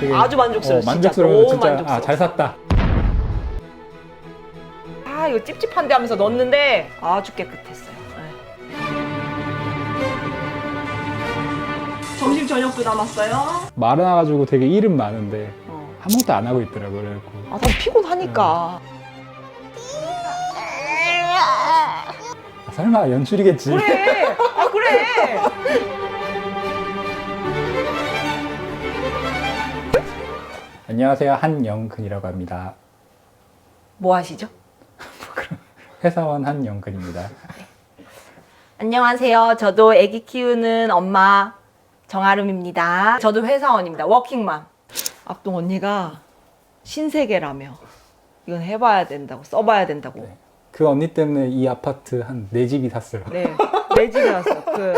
되게 아주 만족스러워, 어, 진짜. 만족스러워. 너무 진짜 만족스러워. 아, 잘 샀다. 아 이거 찝찝한데 하면서 넣었는데 아주 깨끗했어요. 네. 점심 저녁도 남았어요. 말아가지고 되게 일은 많은데 어. 아무것도 안 하고 있더라고요. 그래갖고 아 너무 피곤하니까. 아, 설마 연출이겠지. 그래. 아 그래. 안녕하세요 한영근이라고 합니다. 뭐 하시죠? 회사원 한영근입니다. 안녕하세요. 저도 아기 키우는 엄마 정아름입니다. 저도 회사원입니다. 워킹맘. 악동 언니가 신세계라며. 이건 해봐야 된다고, 써봐야 된다고. 네. 그 언니 때문에 이 아파트 한 네 집이 샀어요. 네, 내 집에 왔어. 그.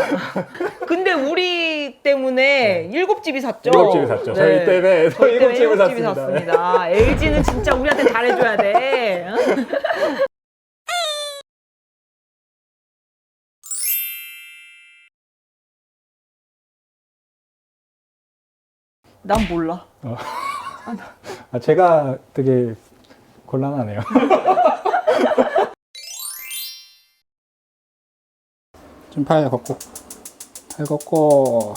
근데 우리 때문에 일곱 집이 샀죠. 네. 일곱 집이 샀죠. 저희 때문에 저희 일곱 때문에 집을 일곱 집이 샀습니다. 샀습니다. LG는 진짜 우리한테 잘해줘야 돼. 난 몰라. 아, 제가 되게 곤란하네요. 좀팔 걷고 팔 걷고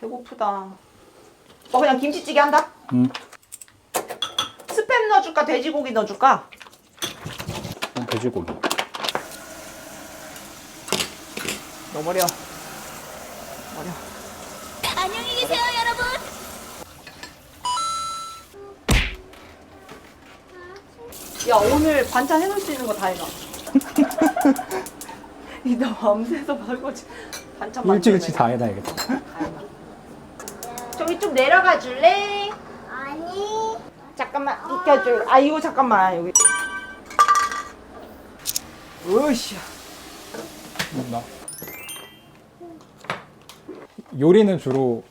배고프다. 어 그냥 김치찌개 한다. 음, 스팸 넣어줄까 돼지고기 넣어줄까? 돼지고기 넣어버려. 넣어버려. 안녕히 계세요, 여러분. 야 오늘 반찬 해놓을 수 있는 거 다 해놔. 이나 밤새서 설거지 반찬. 일찍 다 해놔야겠다. 저기 좀 내려가 줄래? 아니. 잠깐만 비켜줄. 아 이거 잠깐만 여기. 으쌰. 나. 요리는 주로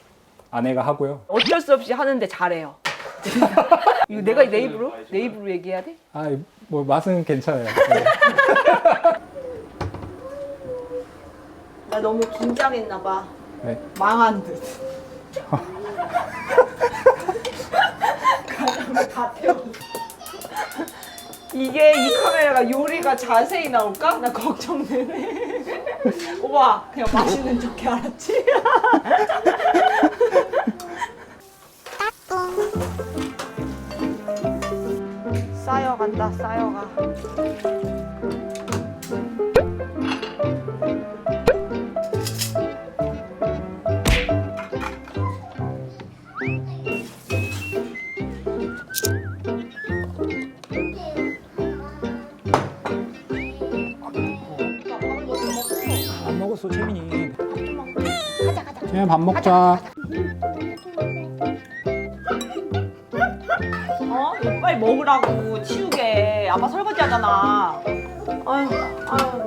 아내가 하고요. 어쩔 수 없이 하는데 잘해요. 이거 내가 내 입으로 내 입으로 얘기해야 돼? 아, 뭐 맛은 괜찮아요. 네. 나 너무 긴장했나 봐. 네. 망한 듯. 가장을 다 태웠어. 이게 이 카메라가 요리가 자세히 나올까? 나 걱정되네. 우와, 그냥 맛있는 척해 알았지? 쌓여간다, 쌓여가. 밥 먹자. 어? 빨리 먹으라고 치우게 아빠 설거지 하잖아 아유 아유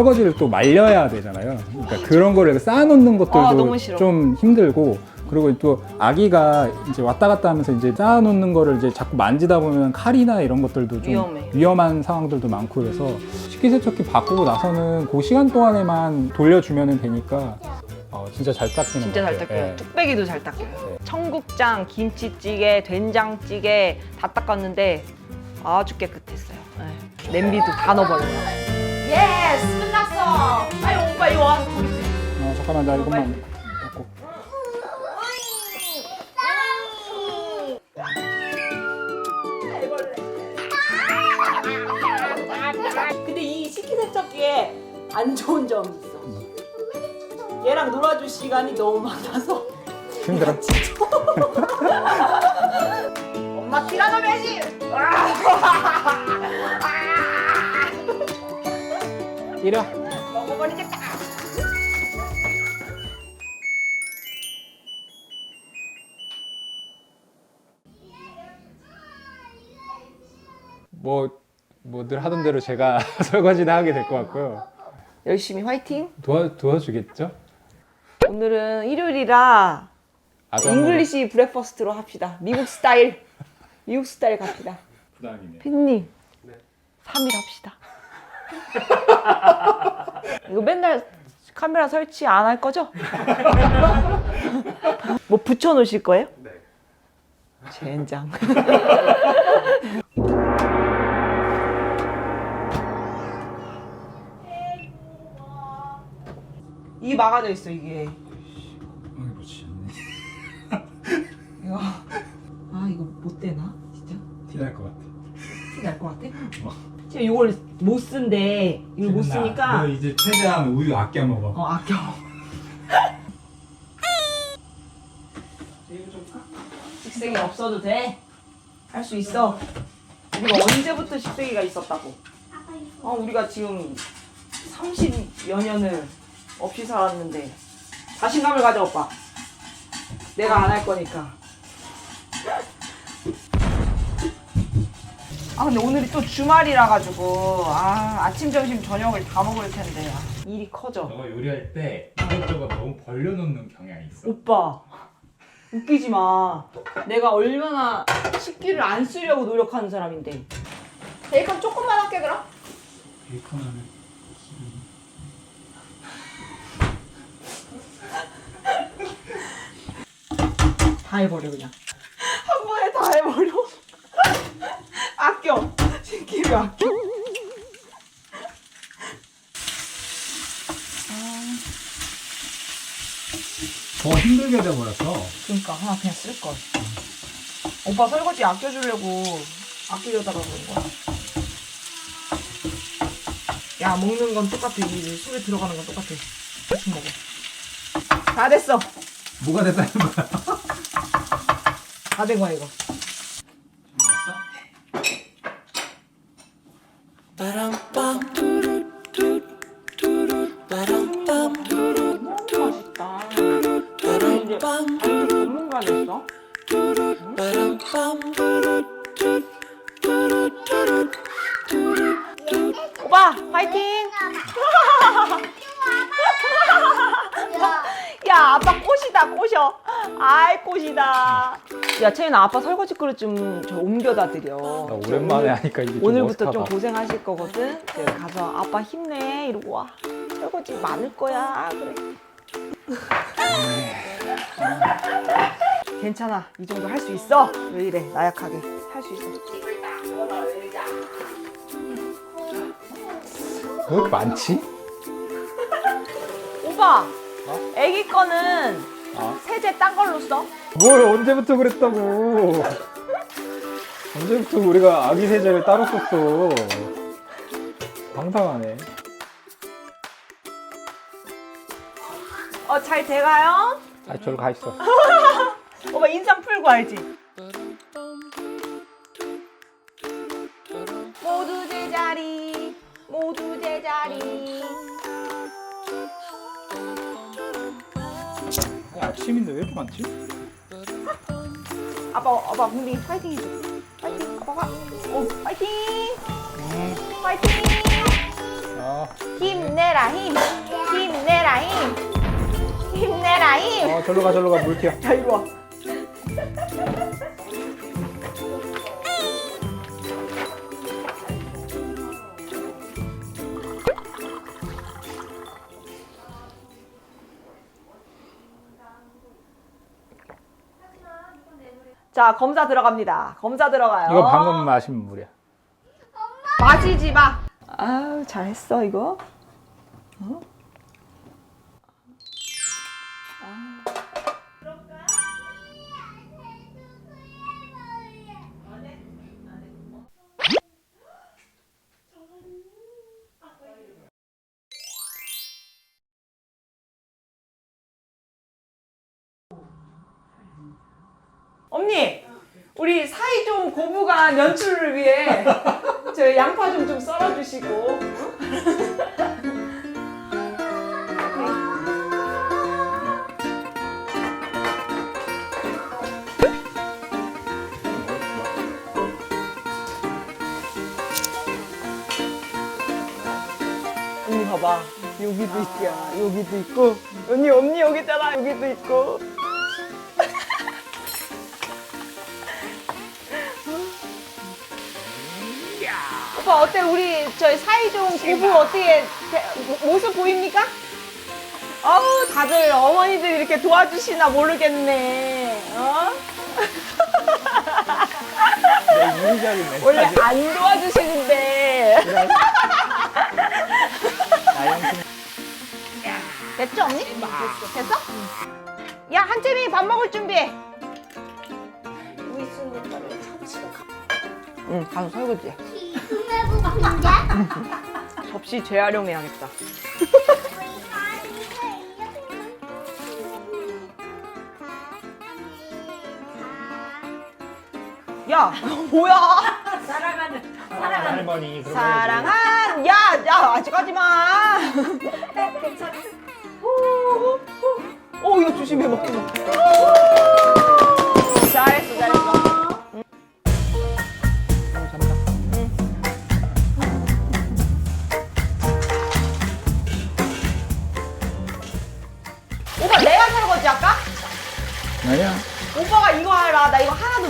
설거지를 또 말려야 되잖아요. 그러니까 그런 거를 쌓아놓는 아, 것들도 싫어. 좀 힘들고 그리고 또 아기가 이제 왔다 갔다 하면서 이제 쌓아놓는 거를 이제 자꾸 만지다 보면 칼이나 이런 것들도 좀 위험해. 위험한 상황들도 많고 그래서 식기세척기 바꾸고 나서는 그 시간 동안에만 돌려주면 되니까 어, 진짜 잘 닦이는 진짜 것 잘. 닦여요 예. 뚝배기도 잘 닦여요 네. 청국장 김치찌개 된장찌개 다 닦았는데 아주 깨끗했어요 네. 냄비도 다 넣어버려요 예스 끝났어 빨리 오빠 이거 와서 우리 어, 잠깐만 나 이것만 닦고 근데 이 식기세척기에 안 좋은 점이 있어. 얘랑 놀아줄 시간이 너무 많아서 힘들어. 엄마 티라노 배신. 이리 와. 뭐 뭐 늘 하던 대로 제가 설거지나 하게 될 것 같고요. 열심히 화이팅. 도와 도와주겠죠? 오늘은 일요일이라 아주 잉글리시 브렉퍼스트로 합시다. 미국 스타일. 미국 스타일 갑시다. 부담이네. 피디님. 3일 합시다. 이거 맨날 카메라 설치 안 할 거죠? 뭐 붙여 놓으실 거예요? 네. 젠장. 막아져 있어 이게. 아이고 지네. 이거 아 이거 못 되나 진짜? 티날 것 같아. 티날것 같아? 지금 이걸 못 쓴대 이걸 못 쓰니까 이제 최대한 우유 아껴 먹어. 어 아껴 식생이 없어도 돼? 할 수 있어 우리가 언제부터 식생이가 있었다고 어 우리가 지금 30여 년을 없이 살았는데. 자신감을 가져 오빠. 내가 안 할 거니까. 아 근데 오늘이 또 주말이라 가지고 아 아침 점심 저녁을 다 먹을 텐데. 아, 일이 커져. 너가 요리할 때 이것저것 너무 벌려놓는 경향이 있어. 오빠 웃기지 마. 내가 얼마나 식기를 안 쓰려고 노력하는 사람인데. 베이컨 조금만 할게 그럼. 베이컨은 다 해버려 그냥. 한 번에 다 해버려? 아껴. 식기를 아껴. 더 힘들게 돼버렸어. 그러니까 하나 그냥 쓸걸. 오빠 설거지 아껴주려고 아끼려다가 그런 거야. 야 먹는 건 똑같아. 이 술에 들어가는 건 똑같아. 대충 먹어. 다 됐어. 뭐가 됐다는 거야? 다된 거야 이거. 전문가 됐어 오빠 파이팅 야 아빠 꽃이다 꽃이요. 아이 꽃이다. 야 채윤아 아빠 설거지 그릇 좀 저 옮겨다 드려. 나 오랜만에 하니까 이게 좀 오늘부터 좀 어색하다. 고생하실 거거든. 가서 아빠 힘내. 이러고 와. 설거지 많을 거야. 아, 그래. 괜찮아. 이 정도 할 수 있어. 왜 이래? 나약하게. 할 수 있어. 왜 이렇게 많지? 오빠 애기 거는 어? 세제 딴 걸로 써 뭘 언제부터 그랬다고? 언제부터 우리가 아기 세제를 따로 썼어? 황당하네. 어, 잘 돼가요? 아, 저리 가 있어. 오빠 인상 풀고 알지? 아침인데 왜 이렇게 많지? 아빠, 아빠 우리 파이팅 해줘. 파이팅, 아빠가. 오, 파이팅. 파이팅. 아, 힘내라 힘, 힘내라 힘, 힘내라 힘. 어, 절로 가, 절로 가, 물 튀어. 야 이리 와. 자 검사 들어갑니다. 검사 들어가요. 이거 방금 마신 물이야. 마시지 마. 아유 잘했어 이거. 어? 우리 사이 좀 고부간 연출을 위해 저 양파 좀 좀 썰어주시고. 언니 봐봐. 여기도 있야. 여기도 있고. 언니 언니 여기 있잖아. 여기도 있고. 오빠 어때 우리 저희 사이좋은 고부 어떻게 대- 모- 모습 보입니까? 아우 다들 어머니들 이렇게 도와주시나 모르겠네. 어? 유리적인 원래 안 도와주시는데. 됐죠 언니? 됐어? 야 한채미 밥 먹을 준비해. 응 가서 설거지. 접시 재활용해야겠다. 야 뭐야? 할머니 그러면 사랑한 야 야 아직 하지 마. 오 이거 조심해 먹지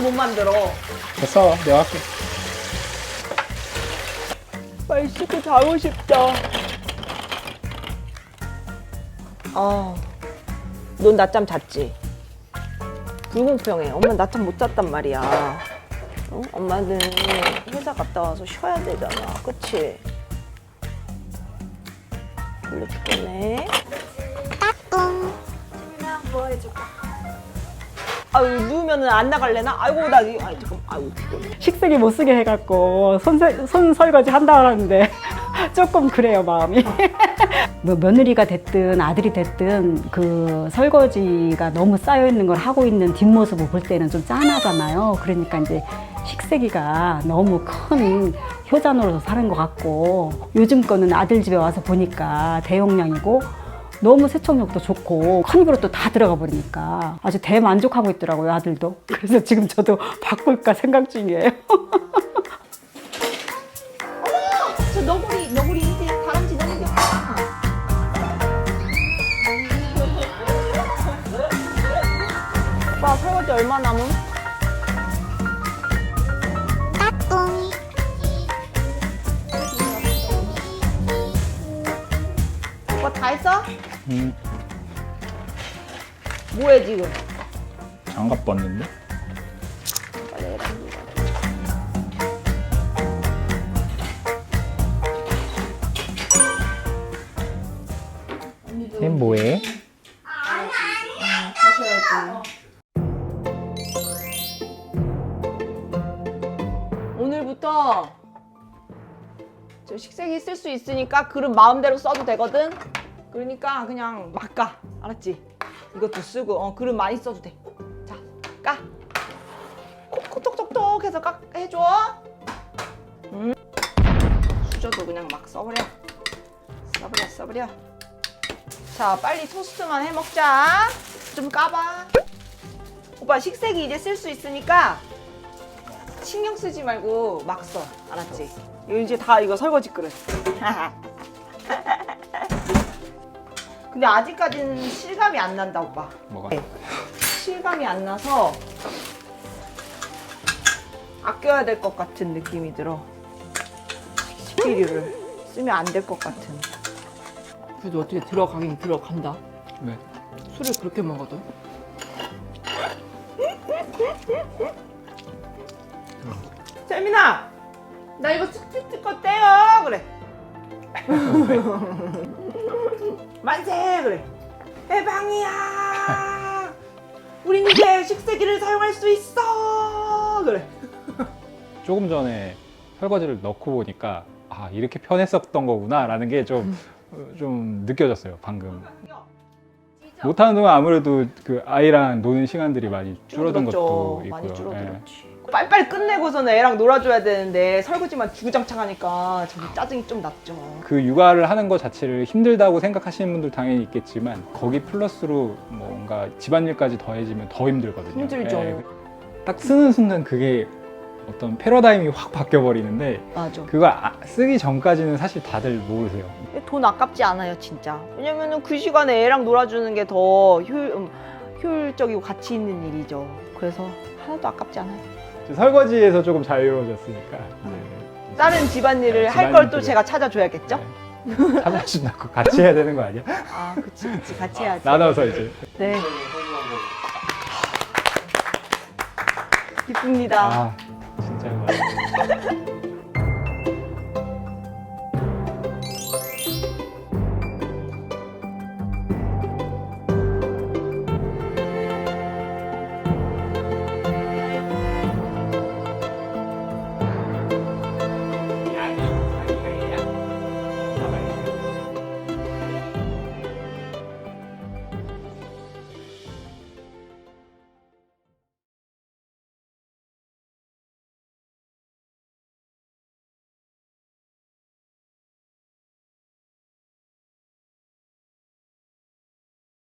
못 만들어. 됐어 내가 할게 빨리 씻고 자고 싶다. 아, 넌 낮잠 잤지? 불공평해. 엄마 낮잠 못 잤단 말이야. 어? 엄마는 회사 갔다 와서 쉬어야 되잖아. 그치? 졸려 죽겠네. 아유, 누우면은 안 나갈래나? 아이고, 나, 이- 아이, 잠깐, 아이고, 피곤해. 식세기 못 쓰게 해갖고 손, 세- 손 설거지 한다 그러는데 조금 그래요 마음이 뭐 며느리가 됐든 아들이 됐든 그 설거지가 너무 쌓여 있는 걸 하고 있는 뒷모습을 볼 때는 좀 짠하잖아요 그러니까 이제 식세기가 너무 큰 효자 노릇을 사는 것 같고 요즘 거는 아들 집에 와서 보니까 대용량이고 너무 세척력도 좋고 큰 그릇도 다 들어가 버리니까 아주 대만족하고 있더라고요 아들도 그래서 지금 저도 바꿀까 생각 중이에요 저 너구리 너구리 이제 다람쥐 너무 귀엽다. 오빠 설거지 얼마 남음? 음, 뭐해 지금? 장갑 벗는데 쟤 뭐해? 오늘부터 저 식세기 쓸수 있으니까 그릇 마음대로 써도 되거든. 그러니까 그냥 막 까. 알았지? 이것도 쓰고 어 그릇 많이 써도 돼. 자, 까. 콕콕톡톡톡 해서 까 해줘. 음. 수저도 그냥 막 써버려. 써버려 써버려. 자, 빨리 토스트만 해 먹자. 좀 까봐. 오빠 식세기 이제 쓸 수 있으니까 신경 쓰지 말고 막 써. 알았지? 이거 이제 다 이거 설거지 그릇. 근데 아직까지는 실감이 안 난다, 오빠. 뭐가? 실감이 안 나서 아껴야 될 것 같은 느낌이 들어. 식기류를 쓰면 안 될 것 같은. 그래도 어떻게 들어가긴 들어간다. 왜? 술을 그렇게 먹어도. 세민아, 나 이거 스티커 떼요. 그래. 만세 그래. 해방이야. 우린 이제 식세기를 사용할 수 있어. 그래. 조금 전에 설거지를 넣고 보니까 아 이렇게 편했었던 거구나라는 게 좀 좀 느껴졌어요 방금 못하는 동안 아무래도 그 아이랑 노는 시간들이 많이 줄어든 것도 있고요 많이 예. 줄어들었지. 빨리빨리 끝내고서는 애랑 놀아줘야 되는데 설거지만 주구장창 하니까 저기 짜증이 좀 났죠. 그 육아를 하는 것 자체를 힘들다고 생각하시는 분들 당연히 있겠지만 거기 플러스로 뭔가 집안일까지 더해지면 더 힘들거든요. 힘들죠. 예. 딱 쓰는 순간 그게 어떤 패러다임이 확 바뀌어 버리는데 맞아. 그거 아- 쓰기 전까지는 사실 다들 모르세요. 돈 아깝지 않아요, 진짜. 왜냐면은 그 시간에 애랑 놀아주는 게 더 효율, 음, 효율적이고 가치 있는 일이죠. 그래서 하나도 아깝지 않아요. 설거지에서 조금 자유로워졌으니까 이제 다른 집안일을 네, 할 걸 또 집안일들을. 제가 찾아줘야겠죠? 네. 찾아준다고 같이 해야 되는 거 아니야? 아, 그치, 그치. 같이 해야지. 나눠서 이제 네. 기쁩니다. 아 진짜